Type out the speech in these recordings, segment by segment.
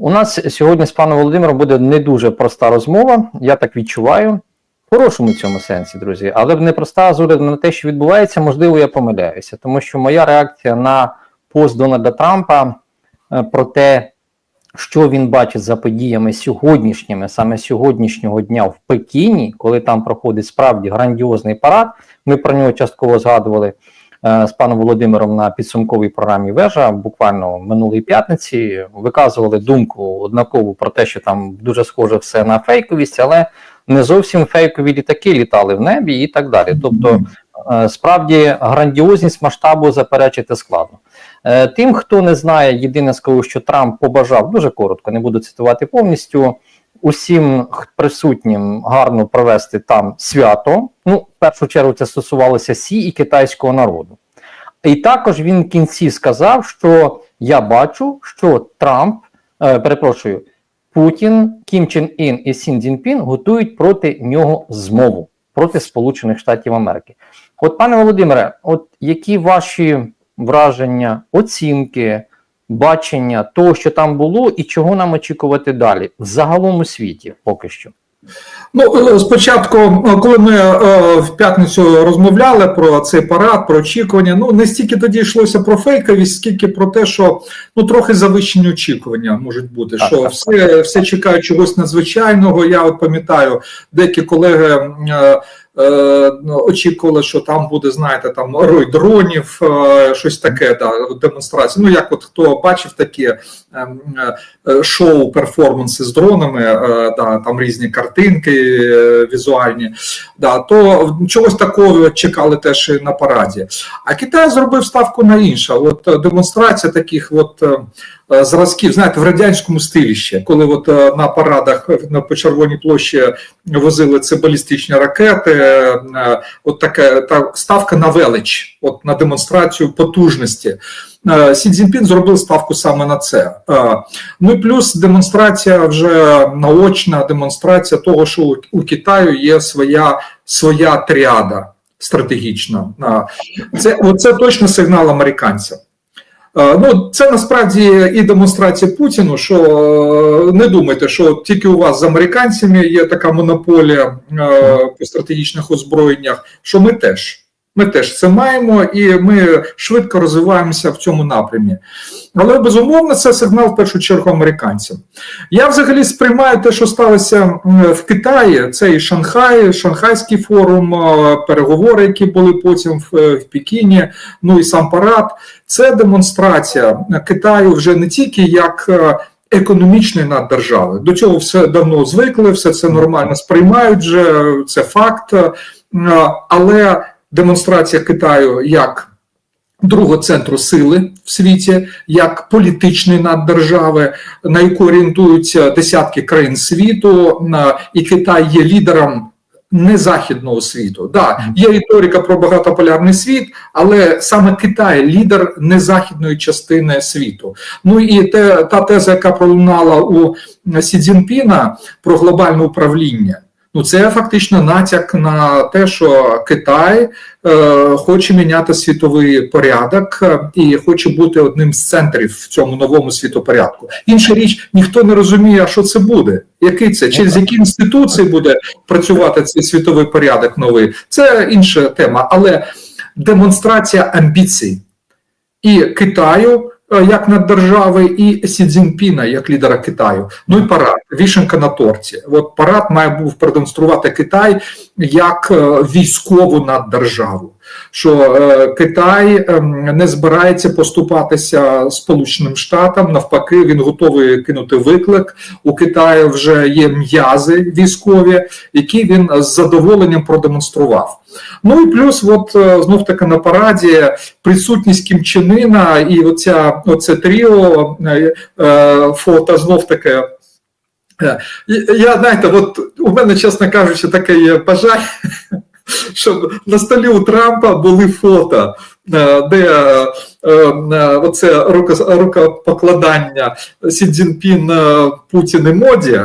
У нас сьогодні з паном Володимиром буде не дуже проста розмова, я так відчуваю. В хорошому цьому сенсі, друзі, але не проста з огляду на те, що відбувається, можливо, я помиляюся, тому що моя реакція на пост Дональда Трампа е, про те, що він бачить за подіями сьогоднішніми, саме сьогоднішнього дня в Пекіні, коли там проходить справді грандіозний парад. Ми про нього частково згадували з паном Володимиром на підсумковій програмі Вежа, буквально минулої п'ятниці. Виказували думку однакову про те, що там дуже схоже все на фейковість, але не зовсім фейкові літаки літали в небі і так далі. Тобто, е, справді грандіозність масштабу заперечити складно. Е, Тим, хто не знає, єдине скажу, що Трамп побажав дуже коротко, не буду цитувати повністю. Усім присутнім гарно провести там свято. Ну, в першу чергу це стосувалося Сі і китайського народу. І також він в кінці сказав, що я бачу, що Трамп, е, перепрошую, Путін, Кім Чен Ін і Сін Цзіньпін готують проти нього змову проти Сполучених Штатів Америки. От, пане Володимире, от які ваші враження, оцінки, бачення того, що там було, і чого нам очікувати далі в загалом у світі поки що? Ну, е, спочатку, е, коли ми е, в п'ятницю розмовляли про цей парад, про очікування, ну не стільки тоді йшлося про фейковість, скільки про те, що ну трохи завищені очікування можуть бути. Так, що так, все, все чекають чогось надзвичайного. Я от пам'ятаю, деякі колеги. е, Очікували, що там буде, знаєте, там рой дронів, е, щось таке, да, демонстрація. Ну, як от хто бачив такі ем, е, шоу, перформанси з дронами, е, да, там різні картинки е, візуальні, да, то чогось такого чекали теж і на параді. А Китай зробив ставку на інше. От е, демонстрація таких от е, е, зразків, знаєте, в радянському стилі ще, коли от е, на парадах е, на по Червоній площі возили це балістичні ракети, е, е, от така та ставка на велич, от на демонстрацію потужності. Е, Сі Цзіньпін зробив ставку саме на це. Е, Ну і плюс демонстрація вже наочна демонстрація того, що у- Китаю є своя, своя тріада стратегічна. Е, Це, це точно сигнал американцям. Е, Ну, це насправді і демонстрація Путіну, що е, не думайте, що тільки у вас з американцями є така монополія е, по стратегічних озброєннях, що ми теж. Ми теж це маємо, і ми швидко розвиваємося в цьому напрямі. Але безумовно, це сигнал в першу чергу американцям. Я взагалі сприймаю те, що сталося в Китаї. Це і Шанхай, Шанхайський форум, переговори, які були потім в, е, в Пекіні, ну і сам парад. Це демонстрація Китаю вже не тільки як. е, Економічної наддержави до цього все давно звикли, все це нормально сприймають вже це факт, Е, але демонстрація Китаю як другого центру сили в світі, як політичної наддержави, на яку орієнтуються десятки країн світу, і Китай є лідером. Не західного світу, да, є риторика про багатополярний світ, але саме Китай лідер незахідної частини світу. Ну і те, та теза, яка пролунала у Сі Цзіньпіна про глобальне управління. Ну, це фактично натяк на те, що Китай е, хоче міняти світовий порядок е, і хоче бути одним з центрів в цьому новому світопорядку. Інша річ, ніхто не розуміє, що це буде, який це, через які інституції буде працювати цей світовий порядок новий. Це інша тема, але демонстрація амбіцій і Китаю. Е, на держави, і Сі Цзіньпіна як лідера Китаю. Ну і парад, вішенка на торті. От парад має був продемонструвати Китай як е, військову наддержаву. Що е, Китай ем, не збирається поступатися Сполученим Штатам. Навпаки, він готовий кинути виклик. У Китаю вже є м'язи військові, які він з задоволенням продемонстрував. Ну і плюс, от е, знов таки на параді присутність Кім Чен Ына і оця оце тріо е, фото знов таки. Я знаєте, от у мене, чесно кажучи, таке є бажання, щоб на столі у Трампа були фото, е, де е, е, оце рукопокладання Сі Цзіньпін, Путін і Моді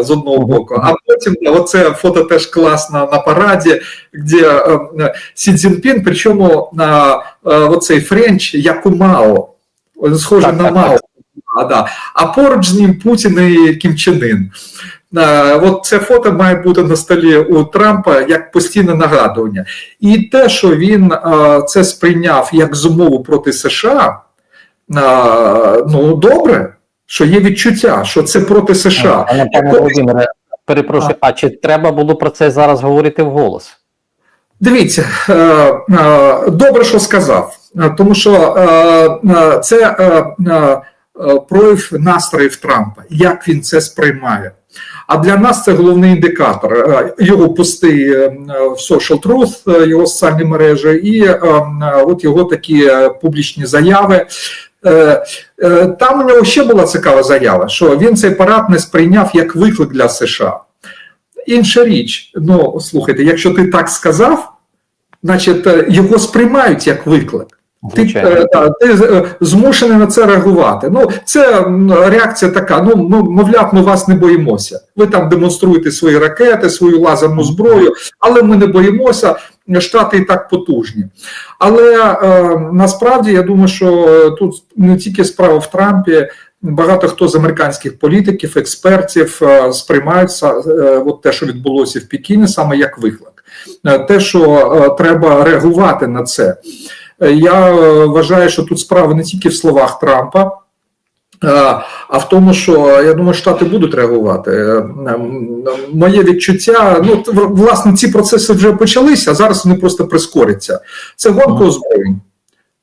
з одного боку, а потім оце фото теж класно на параді, де Сі Цзіньпін, причому на оцей френч, як у Мао, Так, на Мао. А, да. а поруч з ним Путін і Кім Чен Ін. От це фото має бути на столі у Трампа як постійне нагадування. І те, що він е, це сприйняв як змову проти США, е, ну добре, що є відчуття, що це проти США. Пане пане Володимире, перепрошую, а чи треба було про це зараз говорити вголос? Дивіться, е, добре, що сказав, тому що це прояв настроїв Трампа, як він це сприймає. А для нас це головний індикатор. Е, Його пости е, в Social Truth, е, його соціальні мережі, і от його такі публічні заяви. Там у нього ще була цікава заява, що він цей парад не сприйняв як виклик для США. Інша річ, ну слухайте, якщо ти так сказав, значить його сприймають як виклик. Ти, Звичайно. е, да, ти е, змушений на це реагувати. Ну, це реакція така: ну, ну, мовляв, ми вас не боїмося. Ви там демонструєте свої ракети, свою лазерну зброю, але ми не боїмося. Штати і так потужні. Але е, насправді я думаю, що тут не тільки справа в Трампі. Багато хто з американських політиків, експертів е, сприймають е, от те, що відбулося в Пекіні, саме як виклик. Е, Те, що е, треба реагувати на це. Е, Я е, вважаю, що тут справа не тільки в словах Трампа, е, а в тому, що я думаю, Штати будуть реагувати. Е, Моє відчуття, ну власне, ці процеси вже почалися, а зараз вони просто прискоряться. Це гонка озброєнь.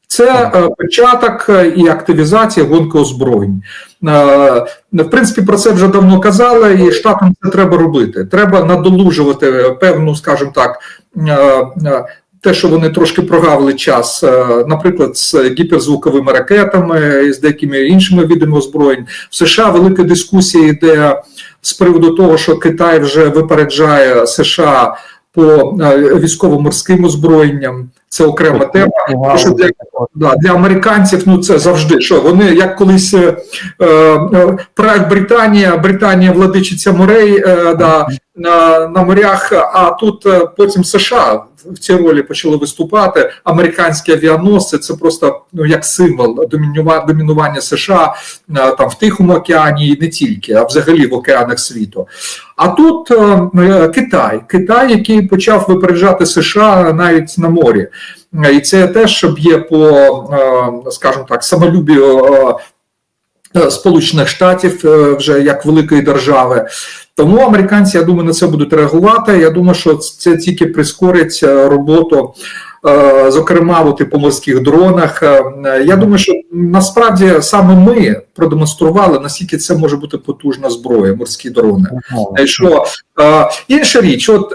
Це е, початок е, і активізація гонки озброєнь. Е, В принципі, про це вже давно казали, і штатам це треба робити. Треба надолужувати певну, скажімо так, е, е, те, що вони трошки прогавили час, е, наприклад, з гіперзвуковими ракетами і з деякими іншими видами озброєнь. В США велика дискусія йде з приводу того, що Китай вже випереджає США по е, військово-морським озброєнням. Це окрема тема. Тому що для, да, для американців ну це завжди що вони як колись е, е, Праг Британія, Британія владичиця морей е, да, на, на морях, а тут е, потім США в цій ролі почали виступати. Американські авіаносці це просто ну як символ домінування США е, там в Тихому океані і не тільки, а взагалі в океанах світу. А тут е, е, Китай, Китай, який почав випереджати США навіть на морі. І це теж б'є по, скажімо так, самолюбію Сполучених Штатів вже як великої держави. Тому американці, я думаю, на це будуть реагувати. Я думаю, що це тільки прискорить роботу, е, зокрема, от по морських дронах. Е, Я думаю, що насправді саме ми продемонстрували, наскільки це може бути потужна зброя, морські дрони. Е, Що інша річ, от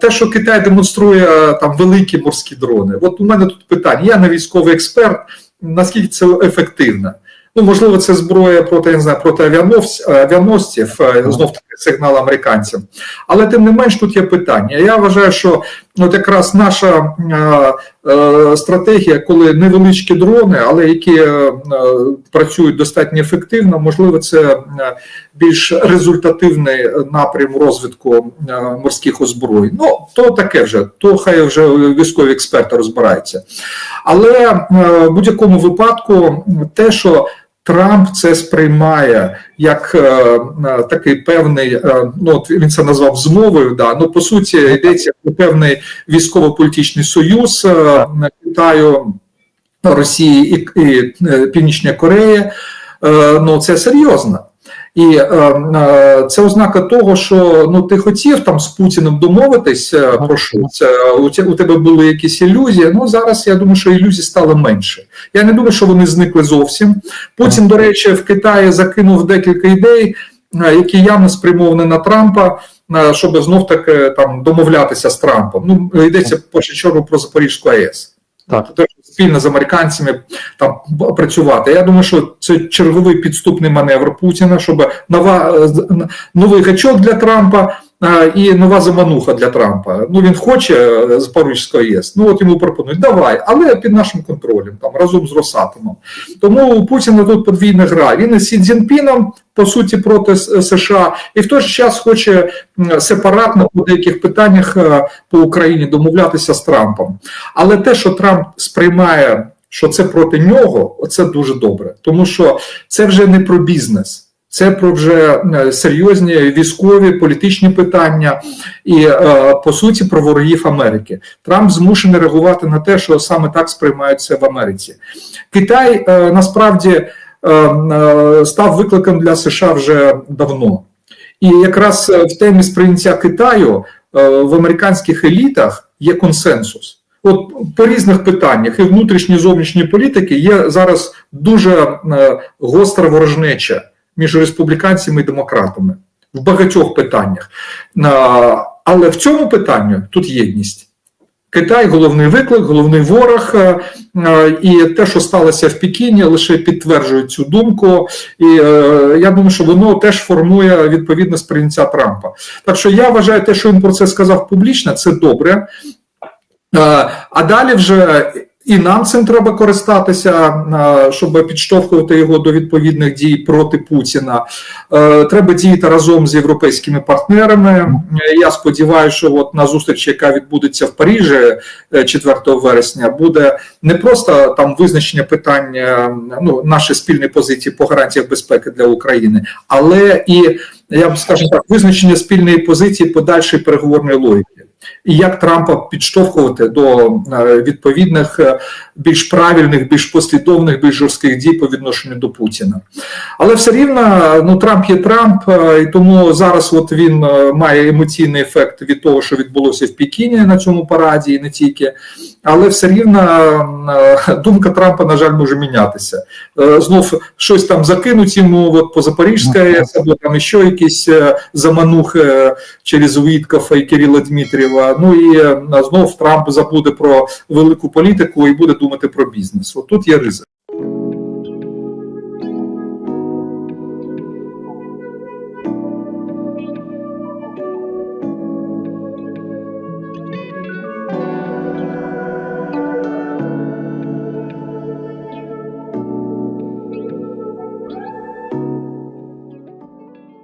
те, що Китай демонструє там великі морські дрони. От у мене тут питання. Я не військовий експерт. Наскільки це ефективно? Ну, можливо, це зброя проти не знаю, проти авіаносців, авіаносців знов таки сигнал американцям. Але тим не менш тут є питання. Я вважаю, що от якраз наша е, е, стратегія, коли невеличкі дрони, але які е, працюють достатньо ефективно, можливо, це більш результативний напрям розвитку морських озброєнь. Ну, то таке вже, то хай вже військові експерти розбираються. Але в будь-якому випадку те, що Трамп це сприймає як е, е, такий певний, е, ну от він це назвав змовою. Да, ну по суті йдеться про певний військово-політичний союз е, Китаю, Росії і, і е, Північної Кореї. Е, ну це серйозно. І е, е, це ознака того, що ну ти хотів там з Путіним домовитись е, про щось, у, те- у тебе були якісь ілюзії. Ну зараз я думаю, що ілюзій стало менше. Я не думаю, що вони зникли зовсім. Путін, до речі, в Китаї закинув декілька ідей, е, які явно спрямовані на Трампа. Щоб знов таки там домовлятися з Трампом. Ну йдеться першу чергу про Запорізьку АЕС. Так. Спільно з американцями там працювати. Я думаю, що це черговий підступний маневр Путіна, щоб нова е, новий гачок для Трампа і нова замануха для Трампа. Ну він хоче е, з Парижської ЄС. Ну от йому пропонують, давай, але під нашим контролем, там разом з Росатомом. Тому у Путіна тут подвійна гра. Він із Сі Цзіньпіном, по суті, проти США, і в той же час хоче сепаратно по деяких питаннях е, по Україні домовлятися з Трампом. Але те, що Трамп сприймає що це проти нього, оце дуже добре, тому що це вже не про бізнес. Це про вже е, серйозні військові політичні питання і е, по суті про ворогів Америки. Трамп змушений реагувати на те, що саме так сприймаються в Америці. Китай е, насправді став викликом для США вже давно. І якраз в темі сприйняття Китаю в американських елітах є консенсус. От по різних питаннях і внутрішньої і зовнішньої політики є зараз дуже гостра ворожнеча між республіканцями і демократами в багатьох питаннях. Але в цьому питанні тут єдність. Китай головний виклик, головний ворог, е, і те, що сталося в Пекіні, лише підтверджує цю думку. І е, я думаю, що воно теж формує відповідне сприйняття Трампа. Так що я вважаю, те, що він про це сказав публічно, це добре. Е, А далі вже і нам цим треба користатися, е, щоб підштовхувати його до відповідних дій проти Путіна. Е, Треба діяти разом з європейськими партнерами. Е, Я сподіваюся, що от на зустрічі, яка відбудеться в Парижі е, 4 вересня, буде не просто там визначення питання ну нашої спільної позиції по гарантіях безпеки для України, але і я б скажу так, визначення спільної позиції подальшої переговорної логіки. І як Трампа підштовхувати до е, відповідних е, більш правильних, більш послідовних, більш жорстких дій по відношенню до Путіна. Але все рівно ну Трамп є Трамп, е, і тому зараз от він е, має емоційний ефект від того, що відбулося в Пекіні на цьому параді, і не тільки. Але все рівно е, думка Трампа, на жаль, може мінятися. Знов щось там закинуть йому от, по Запорізькій АЕС, або там ще якісь заманухи через Уіткофа і Кирила Дмитрієва. Ну і знов Трамп забуде про велику політику і буде думати про бізнес. От тут є ризик.